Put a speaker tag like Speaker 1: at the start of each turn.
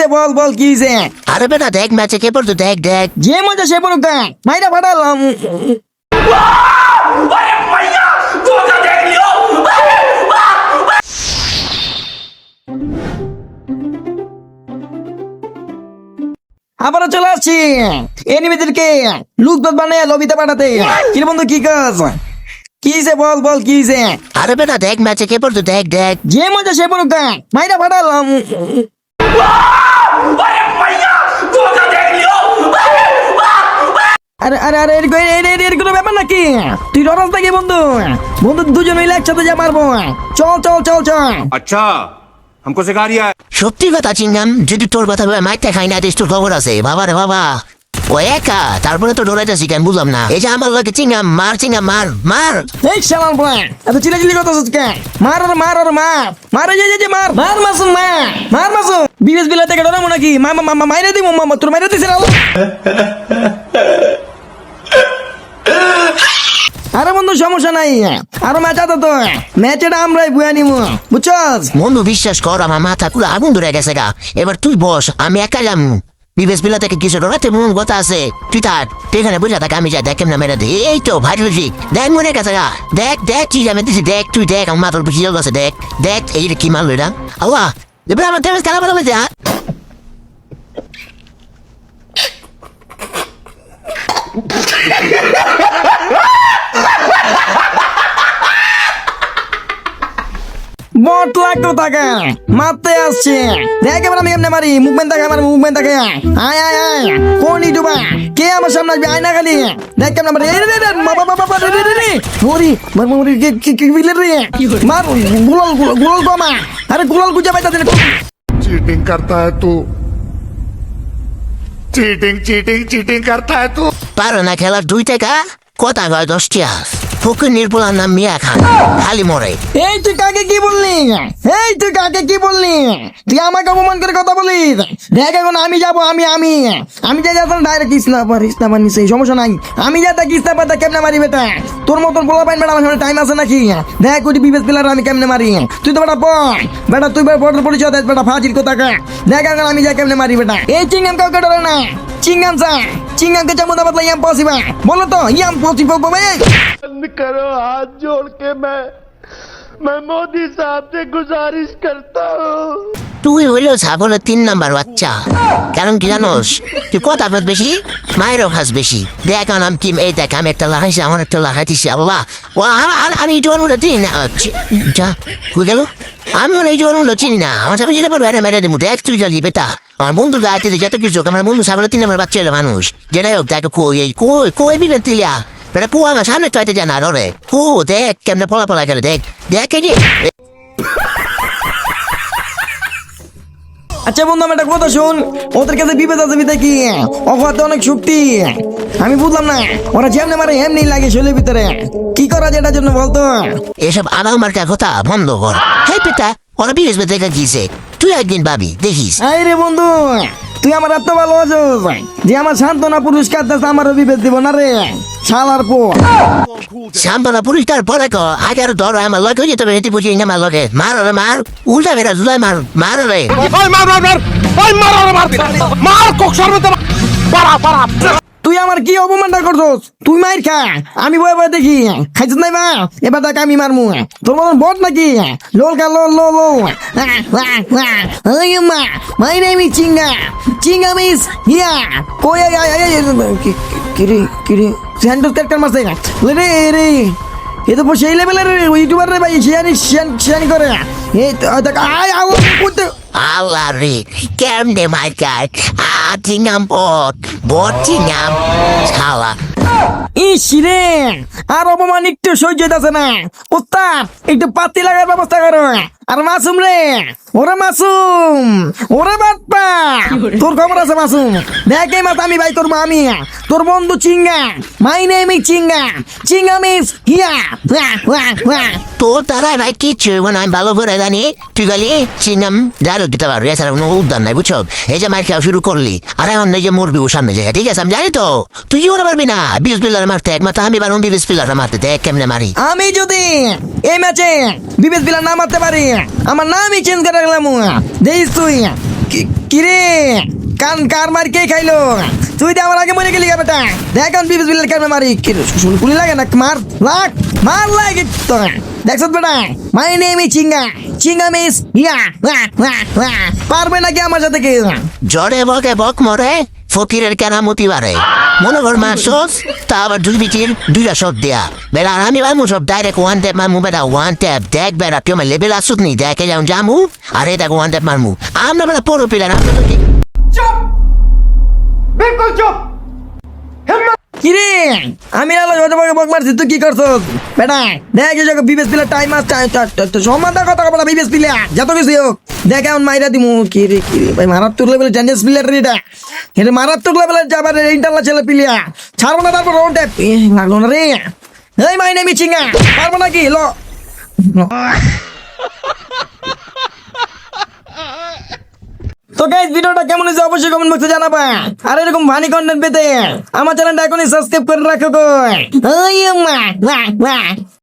Speaker 1: যে বল বল কি যে?
Speaker 2: আরে বেটা দেখ ম্যাচে কে পড়তো দেখ দেখ।
Speaker 1: যে মজা সে পড়ুক গা মাইরা ফাটালাম আবারও চলে আসছি। এনিমিদেরকে লুকদত বানিয়ে লবিতে পাঠাতে। কি বন্ধু কি কাজ? কি যে বল বল কি যে?
Speaker 2: আরে বেটা দেখ ম্যাচে কে পড়তো দেখ দেখ।
Speaker 1: যে মজা সে পড়ুক গা মাইরা ফাটালাম আরে আরে আরে এর এর এর এর কোনো ব্যাপার নাকি তুই ররাস নাকি বন্ধু বন্ধু দুজন মিলে একসাথে যা মারবো চল চল চল চল
Speaker 3: अच्छा हमको सिखा रिया है
Speaker 2: সত্যি কথা চিংগাম যদি তোর কথা ভেবে মাইতে খাই না দিস তোর খবর আছে বাবা রে বাবা ও একা তারপরে তো ডরাইতেছি কেন বুঝলাম না এই যে আমার লোকে চিংগাম মার চিংগাম মার মার
Speaker 1: এই শালাম বয় এত চিলে চিলি কথা হচ্ছে মার আর মার আর মার মার এই যে যে, যে মার মার মাসুম মা মার মাসুম বিবেশ বিলা থেকে ডরাবো নাকি? মাইরে দিব মা তোর মাইরে দিছিস আরে বন্ধু, সমস্যা নাই। আরও আছে তো। ম্যাচটা আমরাই বুয়া নিমু। বুঝছস?
Speaker 2: বন্ধু, বিশ্বাস কর, আমার মাথা পুরো আগুন ধরে গেছে গা। এবার তুই বস, আমি একা যাম বিবেশ বিলা থেকে কিছু ডরাতে মন কথা আছে। তুই তার তুই এখানে বুঝা থাক, আমি যাই দেখ, কেমন মেরে এই তো, ভাই দেখ, মনে গেছে গা। দেখ দেখ, কি আমি দিছি। দেখ, তুই দেখ, আমার মাথার বুঝিয়ে গেছে দেখ। দেখ, এই কি মারলো এটা। আল্লাহ এবার আমার দেবেশ খেলা বলা যা
Speaker 1: বট লাখ টাকা মারতে আসছে। দেখ এবার আমি এমনি মারি মুভমেন্ট থাকে আমার মুভমেন্ট থাকে আয় আয় আয়। কোন ইউটিউবার? কে আমার সামনে আসবে? আয় না খালি। দেখ কেমন মারি রে রে রে বাবা বাবা বাবা রে রে রে মরি মার মরি কি কি কি বিলে রে। মার গুলাল গুলাল গোমা আরে গুলাল গুজা বাইতা দিলে
Speaker 4: চিটিং করতা হ্যায় তু। চিটিং চিটিং চিটিং করতা হ্যায় তু।
Speaker 2: পারো না খেলা দুই টাকা কথা কয় দশ টিয়াস ফকুর নির্বলার নাম মিয়া খান খালি মরে।
Speaker 1: এই তুই কাকে কি বললি? এই তুই কাকে কি বললি? তুই আমাকে অপমান করে কথা বলি দেখ এখন আমি যাব, আমি আমি। আমি যাই যাতাম ডাইরেক্ট ইসনাপার ইসনাপার নিছে, সমস্যা নাই। আমি যাই তাকে ইসনাপার তা কেমনে মারি বেটা? তোর মতন বলা পাইন বেটা, আমার টাইম আছে নাকি? দেখ ওই বিবেশ পিলার আমি কেমনে মারি? তুই তো বেটা পড় বেটা, তুই বড় পরিচয় দেখ বেটা, ফাজিল কোথাকা দেখ এখন আমি যাই কেমনে মারি বেটা। এই চিংগাম কাউকে ডরে না। चिंगम सा चिंगम के चमुना मतलब यम पॉसिबल बोलो तो यम पॉसिबल
Speaker 4: बंद करो, हाथ जोड़ के मैं मैं मोदी साहब से गुजारिश करता हूँ।
Speaker 2: তুই হইল ছাগলের তিন নাম্বার বাচ্চা। কারণ কি জানোস? তুই কথা বল বেশি? মায়েরও খাস বেশি। দেখ নাম কি এই দেখ, আমি একটা লাগাইছি আমার একটা লাগাইতেছি আল্লাহ। ও, আমি এই চিনি না। যা হয়ে গেল? আমি এই জোয়ানগুলো চিনি না। আমার সামনে যেতে পারব মেরে দেবো দেখ তুই যাবি বেটা। আমার বন্ধু গাইতে যত কিছু আমার বন্ধু ছাগলের তিন নাম্বার বাচ্চা মানুষ। যেটাই হোক, দেখ, কই, এই, কই কই বিবেন তিলিয়া বেটা পু আমার সামনে তো জানা রে ও দেখ, কেমনে পলা পলা গেলে দেখ। দেখ, এই যে।
Speaker 1: আচ্ছা বন্ধু, আমি একটা কথা শুন। ওদের কাছে বিপদ আছে বিদে কি অফাতে অনেক শক্তি আমি বুঝলাম না, ওরা যেমনি মারে এমনি লাগে শরীরের ভিতরে। কি করা যায় এটার জন্য বলতো?
Speaker 2: এসব আনাল মার্কা কথা বন্ধ কর। হ্যাঁ পেটা ওরা বিপদ দেখে কি গিয়েছে। তুই একদিন পাবি দেখিস
Speaker 1: আই রে বন্ধু তুই আমার এত ভালো আছিস যে আমার সান্ত্বনা পুরস্কার দিস আমারও বিভেদ দিব না রে শালার পো
Speaker 2: সাম্বালা পুলিশটার পরে কো আগে আর ধরো আমার লগে হয়ে যেতে বুঝি আমার লগে মার রে মার উল্টা বেড়া জুলাই মার মার রে
Speaker 1: তুই আমার কি অপমানটা করছস? তুই মাইর খা। আমি বয়ে বয়ে দেখি। খাইছিস নাই মা? এবার দেখ আমি মারমু। তোর মতন বট নাকি? লোল কা লোল লো লো মা মাই নেম ইজ চিঙ্গা চিঙ্গা মিস, হিয়া। কই আই আই আই কিরে কিরে স্যান্ডোস ক্যারেক্টার মারছে রে রে। এ তো সেই লেভেলের ইউটিউবার রে ভাই, শিয়ানি শিয়ানি করে। এই
Speaker 2: আল্লাহ রে কেমনে মার কাজ আটিনাম বট বট চিনাম ছালা
Speaker 1: ইস রে আর অপমান একটু সহ্য আছে না। উস্তাদ, একটু পাতি লাগার ব্যবস্থা করো। আর মাসুম রে ওরে মাসুম ওরে বাপ্পা। তোর খবর আছে মাসুম? দেখ এই মাছ আমি ভাই তোর আমি তোর বন্ধু চিঙ্গা মাই নেম ইজ চিঙ্গা চিঙ্গা মিস হিয়া।
Speaker 2: তোর তারা নাই কিচ্ছু মানে আমি ভালো করে জানি। তুই গেলি চিনাম ডায়লগ দিতে পারবি এছাড়া কোনো উদ্যান নাই বুঝছ? এই যে মার খাওয়া শুরু করলি আর এখন এই যে মরবি ও সামনে যায়। ঠিক আছে আমি জানি তো। তুই কি করে পারবি না? বিশ পিলার মারতে একমাত্র আমি পারব বিশ পিলার মারতে। দেখ কেমনে মারি।
Speaker 1: আমি যদি এই ম্যাচে বিবেশ বিলার না মারতে পারি আমার নামই চেঞ্জ করে রাখলাম দেখিস তুই। কিরে? কান কার মার কে খাইলো? তুই তো আমার আগে মরে গেলি বেটা। দেখ আমি বিবিস বিলের কারণে মারি। কি রে, শুন গুলি লাগে না? মার লাগ মার লাগে তো। দেখছ বেটা মাই নেম ইজ চিঙ্গা। চিঙ্গা মিস ইয়া। পারবে নাকি আমার সাথে কে?
Speaker 2: জরে বকে বক মরে। ফকিরের কেনামতি বাড়ে। মনে কর মাসস তা আবার দুই বিটির দুইটা শট দেয়া। বেলা আমি মামু সব ডাইরেক্ট ওয়ান ট্যাপ মারমু বেলা ওয়ান ট্যাপ দেখ বেলা তুই আমার লেভেল আসুক নি, দেখে যাও জামু, আর এটা ওয়ান ট্যাপ মারমু। আমরা বেলা পড়ো পিলার, আমরা তো কি
Speaker 1: কিরে? আমি আলো ছোট বড় বক মারছি কি করছস? বেটা, দেখ এই বিবেস পিলে টাইম আস সমান কথা কথা বিবেস পিলে। যত কিছু হোক, দেখ এখন মাইরা দিমু কি রে কি রে ভাই, মারাত্মক লেভেলের টেনিস প্লেয়ার রে এটা। এটা মারাত্মক লেভেলের যাবার ইন্টারনাল ছেলে প্লেয়ার ছাড়বো না তারপর রোড ট্যাপ লাগল না রে। এই, মাইনে মিচিঙ্গা পারব নাকি? ল। গাইজ ভিডিওটা কেমন হয়েছে অবশ্যই কমেন্ট বক্সে জানাবা। আর এরকম ভানি কন্টেন্ট পেতে আমার চ্যানেলটা এখনই সাবস্ক্রাইব করে রাখো গো। ওই মা মা মা